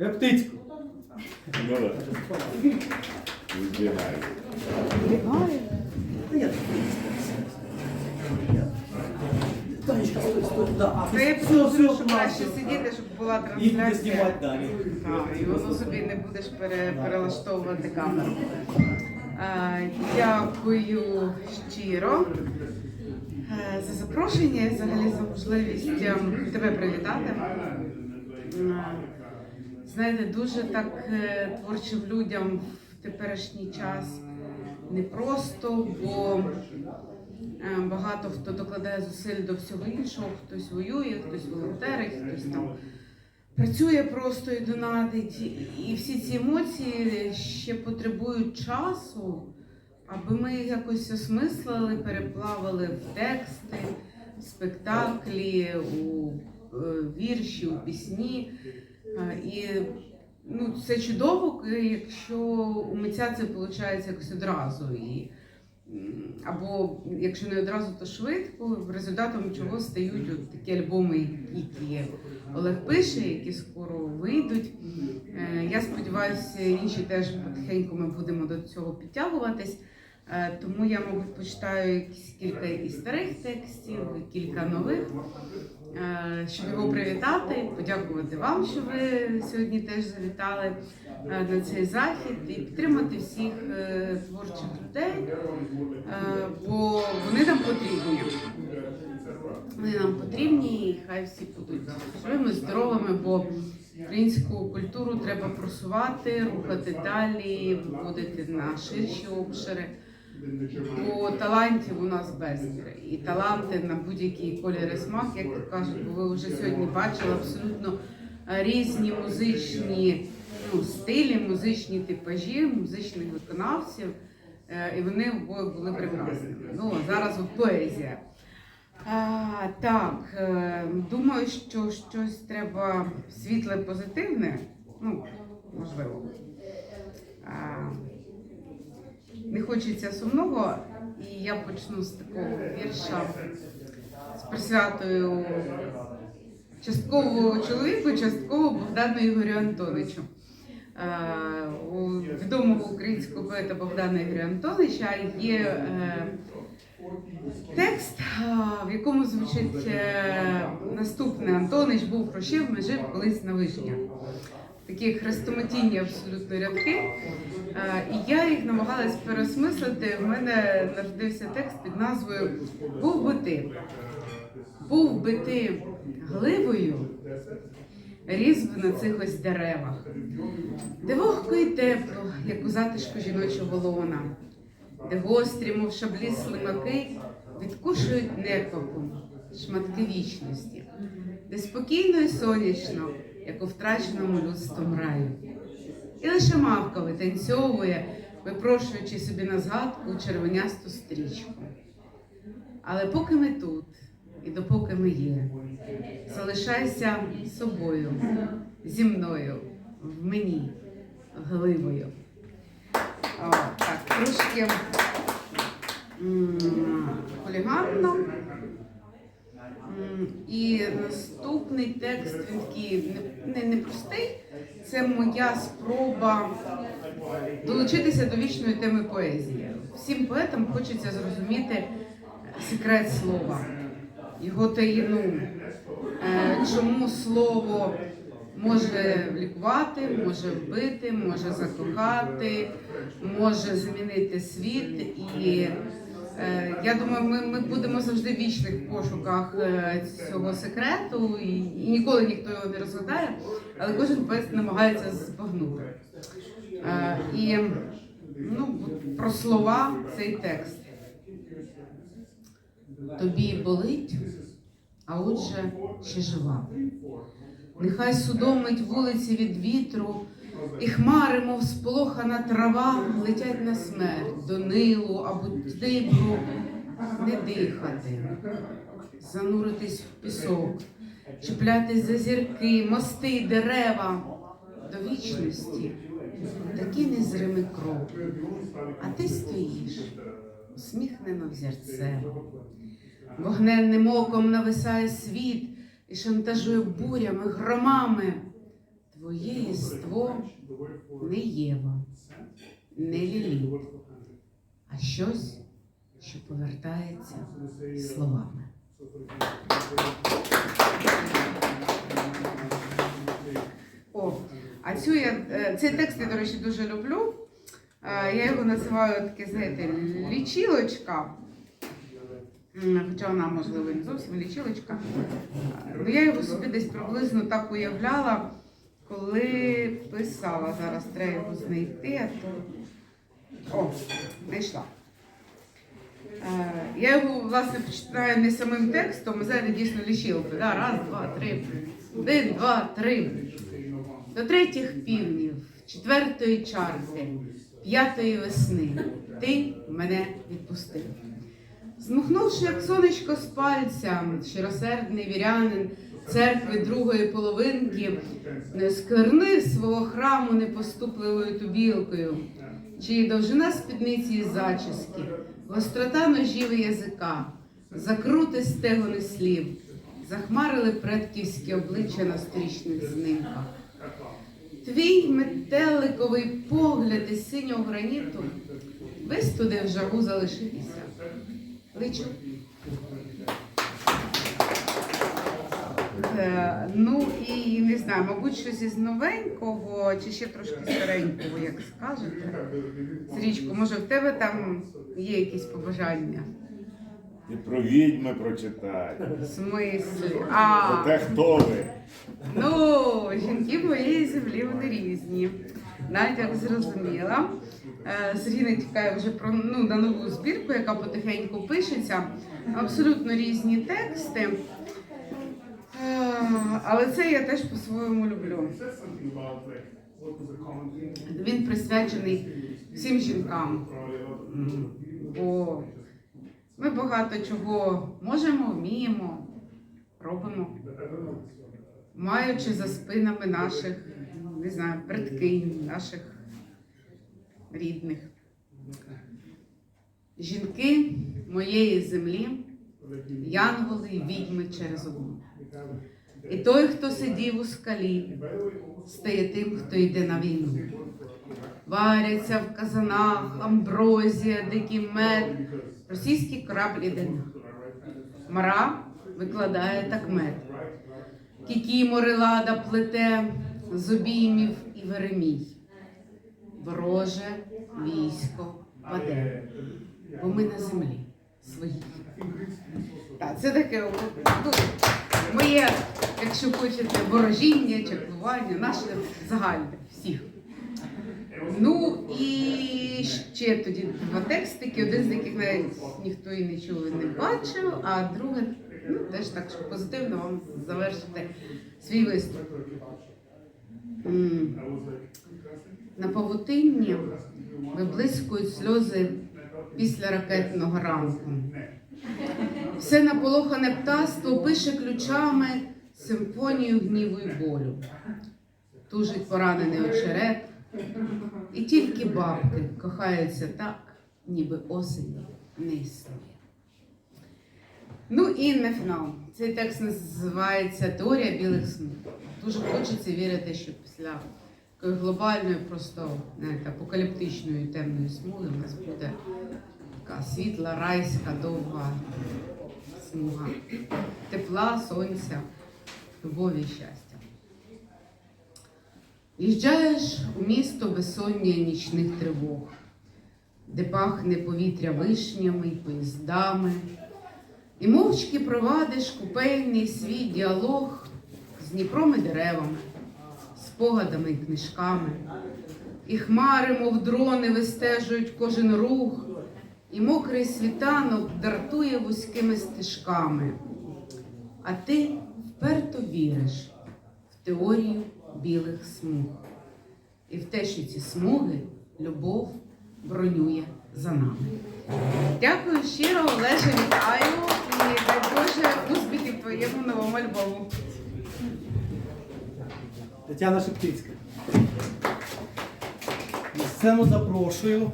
Я птицьку. Ну да. Вибігає. Та Танечка, стой, стой, да. Та я Все, краще сидіти, щоб була І буде трансляція. знімати далі. Так, і воно собі не будеш пере, перелаштовувати камеру. А, дякую щиро е, за запрошення і взагалі за можливість ем, тебе привітати. Е, Знаєте, дуже так е, творчим людям в теперішній час непросто, бо е, багато хто докладає зусиль до всього іншого, хтось воює, хтось волонтерить, хтось там працює просто і донатить. І всі ці емоції ще потребують часу, аби ми їх якось осмислили, переплавили в тексти, в спектаклі, у е, вірші, у пісні. Е, І ну, це чудово, якщо у митця це виходить якось одразу. І, або якщо не одразу, то швидко. Результатом чого стають от такі альбоми, які Олег пише, які скоро вийдуть. Е, Я сподіваюся, інші теж потихеньку ми будемо до цього підтягуватись. Е, Тому я, мабуть, почитаю якісь кілька і старих текстів, і кілька нових, е, щоб його привітати, подякувати вам, що ви сьогодні теж завітали е, на цей захід і підтримати всіх е, творчих людей, е, бо вони нам потрібні. Вони нам потрібні і хай всі будуть живими, здоровими, бо українську культуру треба просувати, рухати далі, виводити на ширші обшири. Бо талантів у нас безмір. І таланти на будь-який колір і смак, як то кажуть, бо ви вже сьогодні бачили абсолютно різні музичні ну, стилі, музичні типажі, музичних виконавців. Е, І вони обоє були прекрасними. Ну, зараз поезія. А, так, е, думаю, що щось треба світле, позитивне. Ну, можливо. А, не хочеться сумного, і я почну з такого вірша з присвятою частково чоловіку, частково Богдану Ігорю Антоничу. Е, У відомого українського поета Богдана Ігоря Антонича є е, текст, в якому звучить е, наступне Антонич був хрущив, ми жив колись на вишнях. Такі хрестоматійні абсолютно рядки. Е, І я їх намагалась переосмислити. У мене народився текст під назвою Був би ти. Був би ти гливою, ріс би на цих ось деревах, де вогко і тепло, як у затишку жіночого лона, де гострі, мов шаблі слимаки, відкушують неквапом шматки вічності, де спокійно і сонячно, як у втраченому людством раю. І лише мавка витанцьовує, випрошуючи собі на згадку червонясту стрічку. Але поки ми тут, і допоки ми є, залишайся собою, зі мною, в мені, гливою. О, так, трошки хуліганно. І наступний текст він такий не, не, непростий. Це моя спроба долучитися до вічної теми поезії. Всім поетам хочеться зрозуміти секрет слова, його таїну, Е, чому слово може лікувати, може вбити, може закохати, може змінити світ. І я думаю, ми, ми будемо завжди в вічних пошуках е, цього секрету, і, і ніколи ніхто його не розгадає, але кожен поет намагається збагнути. Е, і ну, про слова цей текст. Тобі болить, а отже ще жива. Нехай судомить вулиці від вітру, і хмари, мов сполохана трава, летять на смерть до Нилу або Дніпру, не дихати, зануритись в пісок, чіплятись за зірки, мости, дерева до вічності. Такий незримий крок. А ти стоїш, усміхнено взірце. Вогненним оком нависає світ і шантажує бурями, громами. Твоє єство не Єва, не Лілі, а щось, що повертається словами. О, а цю я, е, цей текст я, до речі, дуже люблю. Е, Я його називаю таке, знаєте, лічилочка. Хоча вона, можливо, не зовсім лічилочка. Е, я його собі десь приблизно так уявляла, коли писала. Зараз треба його знайти, а то. О, знайшла. Е, Я його, власне, почитаю не самим текстом, а зараз дійсно лічилкою. Да? Раз, два, три. Один, два, три. До третіх півнів, четвертої чарки, п'ятої весни ти мене відпустив. Змухнувши, як сонечко з пальця, щиросердний вірянин церкви другої половинки, не сквернив свого храму непоступливою тубілкою, чиї довжина спідниці і зачіски, гострота ножів і язика, закрути стегони слів, захмарили предківські обличчя на сторічних знимках. Твій метеликовий погляд із синього граніту вистудив жагу залишитися. Личу. Ну і не знаю, мабуть, щось із новенького чи ще трошки старенького, як скажете. Срічко, може в тебе там є якісь побажання? І про відьми прочитай. В смислі? А, Про те, хто ви. Ну, жінки моєї землі вони різні. Навіть як зрозуміла. Е, Сергій тікає вже про ну, на нову збірку, яка потихеньку пишеться. Абсолютно різні тексти. Е, Але це я теж по-своєму люблю. Він присвячений всім жінкам. Бо ми багато чого можемо, вміємо, робимо маючи за спинами наших, не знаю, предкинь, наших рідних. Жінки моєї землі, янголи відьми через одну. І той, хто сидів у скалі, стає тим, хто йде на війну. Варяться в казанах, амброзія, дикий мед, російські краплі дина. Мара викладає так мед. Кікімори лада плете з обіймів і веремій. Вороже військо паде, бо ми на землі своїй. Так, це таке ну, моє, якщо хочете, ворожіння, чаклування, наше загальне всіх. Ну і ще тоді два текстики, один з яких навіть ніхто і не чув і не бачив, а друге, ну теж так, щоб позитивно вам завершити свій виступ. На павутинні виблискують сльози після ракетного ранку. Все наполохане птаство пише ключами симфонію гніву і болю. Тужить поранений очерет, і тільки бабки кохаються так, ніби осені не існує. Ну і на фінал. Цей текст називається Теорія білих смуг. Дуже хочеться вірити, що після глобальної, просто знаєте, апокаліптичної темної смуги у нас буде така світла, райська, довга смуга. Тепла, сонця, любові щастя. Їжджаєш у місто безсоння нічних тривог, де пахне повітря вишнями й поїздами, і мовчки провадиш купельний свій діалог з Дніпром і деревами, спогадами й книжками, і хмари, мов дрони, вистежують кожен рух, і мокрий світанок дартує вузькими стежками. А ти вперто віриш в теорію білих смуг. І в те, що ці смуги любов бронює за нами. Дякую щиро, Олеже, вітаю і дай Боже успіхів твоєму новому альбому. Тетяна Шептицька. На сцену запрошую